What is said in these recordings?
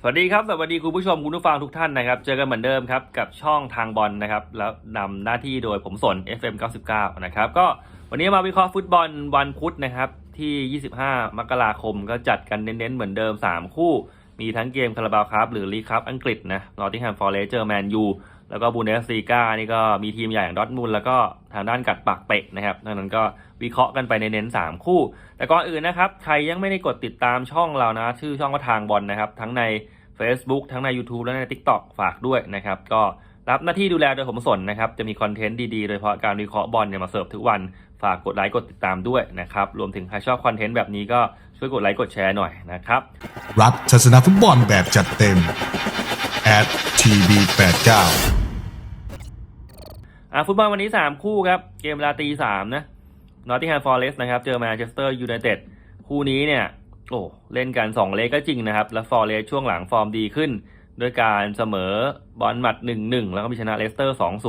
สวัสดีครับสวัสดีคุณผู้ชมคุณผู้ฟังทุกท่านนะครับ เจอกันเหมือนเดิมครับกับช่องทางบอลนะครับ แล้วนำหน้าที่โดยผมสน FM 99 นะครับ ก็วันนี้มาวิเคราะห์ฟุตบอลวันพุธนะครับ ที่ 25 มกราคมก็จัดกันเน้นๆ เหมือนเดิม 3 คู่ มีทั้งเกมคาราบาวครับหรือลีคัพอังกฤษนะนอตติงแฮมฟอร์เรสเจอแมนยู แล้วก็บูเนสซีกานี่ก็มีทีมใหญ่อย่างดอทมุนด์แล้วก็ทางด้านกัดปากเป็ดนะครับดังนั้นก็วิเคราะห์กันไปในเน้น 3 คู่ แต่ก่อนอื่นนะครับ ใครยังไม่ได้กดติดตามช่องเรานะ ชื่อช่องว่าทางบอลนะครับ ทั้งใน Facebook ทั้งใน YouTube และใน TikTok ฝากด้วยนะครับ ก็รับหน้าที่ดูแลโดยผมสนนะครับ จะมีคอนเทนต์ดีๆ โดยเฉพาะการวิเคราะห์บอลเนี่ยมาเสิร์ฟทุกวัน ฝากกดไลค์กดติดตามด้วยนะครับ รวมถึงใครชอบคอนเทนต์แบบนี้ก็ช่วยกดไลค์กดแชร์หน่อยนะครับ รับทัศนฟุตบอลแบบจัดเต็ม at tb89 อะฟุตบอลวันนี้ 3 คู่ครับ เกมเวลาตีสามนะนอตติงแฮมฟอร์เรสนะครับ เจอแมนเชสเตอร์ยูไนเต็ดคู่นี้เนี่ย โอ้เล่นกัน2เลกก็จริงนะครับ แล้วฟอร์เรสช่วงหลังฟอร์มดีขึ้น ด้วยการเสมอบอลหมัด 1-1 แล้วก็มีชนะเลสเตอร์ 2-0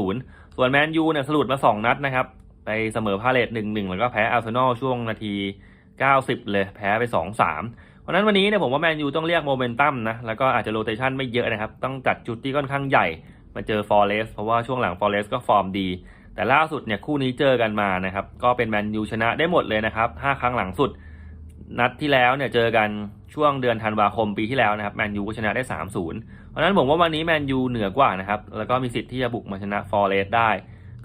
ส่วนแมนยูเนี่ยสลุดมา 2 นัดนะครับ ไปเสมอพาเลต1-1 แล้วก็แพ้อาร์เซนอลช่วงนาที 90 เลยแพ้ไป 2-3 ราะนั้นวันนี้เนี่ยผมว่าแมนยูต้องเรียกโมเมนตัมนะ แล้วก็อาจจะโรเตชันไม่เยอะนะครับ ต้องจัดจุดที่ค่อนข้างใหญ่ มาเจอฟอร์เรสเพราะว่าช่วงหลังฟอร์เรสก็ฟอร์มดี แต่ล่าสุดเนี่ยคู่นี้เจอกันมานะครับ ก็เป็นแมนยูชนะได้หมดเลยนะครับ 5 ครั้งหลังสุด นัดที่แล้วเนี่ยเจอกันช่วงเดือนธันวาคมปีที่แล้วนะครับแมนยูก็ชนะได้ 3-0 เพราะนั้นผมว่าวันนี้แมนยูเหนือกว่านะครับ แล้วก็มีสิทธิ์ที่จะบุกมาชนะฟอร์เรสได้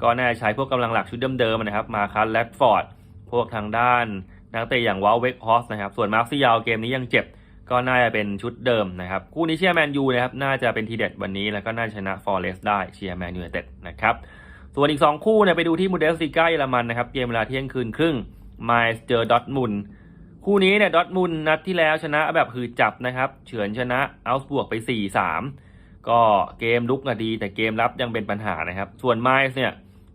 ก็น่าจะใช้พวกกำลังหลักชุดเดิมๆนะครับ มาคัสแรดฟอร์ด พวกทางด้าน นักเตะอย่างวอลเวกฮอสนะครับ ส่วนมาร์คซิยาวเกมนี้ยังเจ็บ ก็น่าจะเป็นชุดเดิมนะครับ คู่นี้เชียร์แมนยูนะครับ น่าจะเป็นทีเด็ดวันนี้ แล้วก็น่าชนะฟอร์เรสได้เชียร์แมนยูเต็ดนะครับ ส่วนอีก 2 คู่เนี่ยไปดูที่มูเดสติก้าเยอรมันนะครับ เกมเวลาเที่ยงคืนครึ่งไมล์เจอดอทมุนคู่นี้เนี่ยดอทมุนนัดที่แล้วชนะแบบคือจับนะครับ เฉือนชนะอัลส์บวกไป 4-3 ก็เกมลุกอะดี แต่เกมรับยังเป็นปัญหานะครับ ส่วนไมล์เนี่ย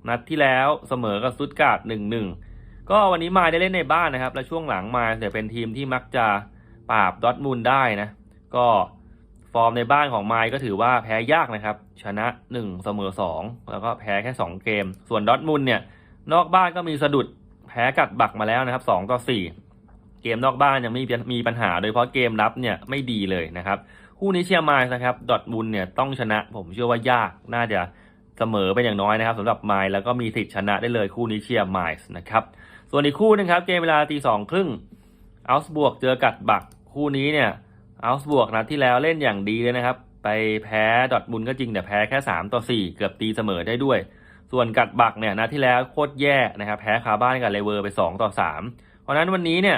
นัดที่แล้วเสมอกับสตุตการ์ด1-1 ก็วันนี้ไมล์ได้เล่นในบ้านนะครับ และช่วงหลังไมล์เนี่ยเป็นทีมที่มักจะปราบดอทมุนได้นะ ก็ฟอร์มในบ้านของไมล์ก็ถือว่าแพ้ยากนะครับ ชนะ 1 เสมอ 2 แล้วก็แพ้แค่ 2 เกม ส่วนดอทมุนเนี่ยนอกบ้านก็มีสะดุดแพ้กัดบักมาแล้วนะครับ2ต่อ4เกมนอกบ้านยังไม่มีมีปัญหา โดยเฉพาะเกมรับเนี่ยไม่ดีเลยนะครับคู่นี้เชียร์ไมล์นะครับดอทมุนเนี่ยต้องชนะผมเชื่อว่ายากน่าจะเสมอเป็นอย่างน้อยนะครับสำหรับไมล์แล้วก็มีสิทธิ์ชนะได้เลยคู่นี้เชียร์ไมล์นะครับ ส่วนอีกคู่หนึงครับเกมเวลาตีสองครึ่งอัลส์บวกเจอกัดบักคู่นี้เนี่ยอัลส์บวกนัดที่แล้วเล่นอย่างดีเลยนะครับ ไปแพ้ดอทมุนก็จริงแต่แพ้แค่3ต่อ4 เกือบตีเสมอได้ด้วย ส่วนกัดบักเนี่ยนัดที่แล้วโคตรแย่นะครับแพ้คาบ้านกับเลเวอร์ไป2ต่อ3เพราะนั้นวันนี้เนี่ย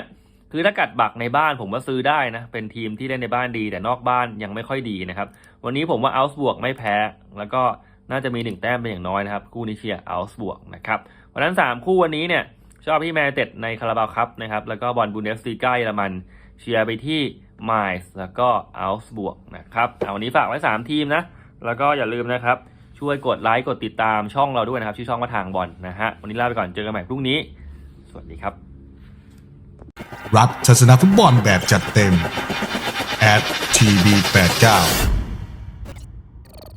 คือถ้ากัดบักในบ้านผมว่าซื้อได้นะ เป็นทีมที่เล่นในบ้านดี แต่นอกบ้านยังไม่ค่อยดีนะครับ วันนี้ผมว่าอัลส์บวกไม่แพ้ แล้วก็น่าจะมีหนึ่งแต้มเป็นอย่างน้อยนะครับ คู่นี้เชียร์อัลส์บวกนะครับเพราะนั้น 3 คู่วันนี้เนี่ย ชอบที่แมนเต็ดในคาราบาวครับนะครับ แล้วก็บอลบูเดสซีก้าเยอรมันเชียร์ไปที่ไมล์แล้วก็อัลส์บวกนะครับเอาวันนี้ฝากไว้ 3 ทีมนะ แล้วก็อย่าลืมนะครับ ช่วยกดไลค์กดติดตามช่องเราด้วยนะครับ ชื่อช่องว่าทางบอลนะฮะวันนี้ลาไปก่อนเจอกันใหม่พรุ่งนี้ สวัสดีครับ รับทัศนฟุตบอลแบบจัดเต็ม at tb89